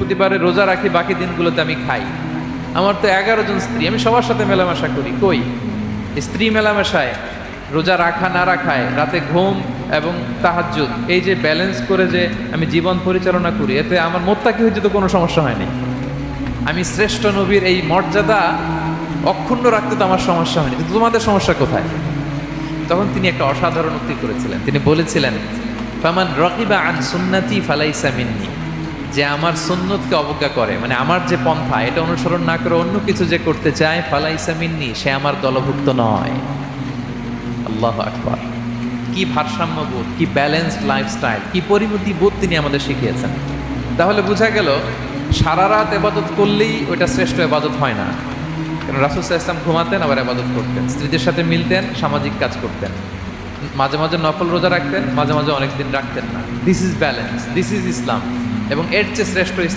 বৃহস্পতিবারে রোজা রাখি, বাকি দিনগুলোতে আমি খাই। আমার তো এগারো জন স্ত্রী, আমি সবার সাথে মেলামেশা করি। কই? স্ত্রী মেলামেশায়, রোজা রাখা না রাখায়, রাতে ঘুম এবং তাহাজ্জুদ, এই যে ব্যালেন্স করে যে আমি জীবন পরিচালনা করি, এতে আমার মোত্তাকি হইতে তো কোনো সমস্যা হয়নি। আমি শ্রেষ্ঠ নবীর এই মর্যাদা অক্ষুণ্ণ রাখতে তো আমার সমস্যা হয়নি। কিন্তু তোমাদের সমস্যা কোথায়? তখন তিনি একটা অসাধারণ উক্তি করেছিলেন। তিনি বলেছিলেন, ফামান রকিবা আন সুন্নাতি ফালাইসা মিন্নি। যে আমার সুন্নতকে অবজ্ঞা করে মানে আমার যে পন্থা, এটা অনুসরণ না করে অন্য কিছু যে করতে চায়, ফালাইসা মিন্নি, সে আমার দলভুক্ত নয়। আল্লাহ আকবার। কি ভারসাম্যবোধ কি ব্যালেন্সড লাইফস্টাইল কি পরিমতি বোধ তিনি আমাদের শিখিয়েছেন। তাহলে বোঝা গেল, সারা রাত এবাদত করলেই ওইটা শ্রেষ্ঠ এবাদত হয় না। কারণ রাসুল ইসলাম ঘুমাতেন, আবার এবাদত করতেন। স্ত্রীদের সাথে মিলতেন, সামাজিক কাজ করতেন। মাঝে মাঝে নকল রোজা রাখতেন, মাঝে মাঝে অনেক দিন রাখতেন না। This is balance this is Islam এবং এর চেয়ে শ্রেষ্ঠ ইসলাম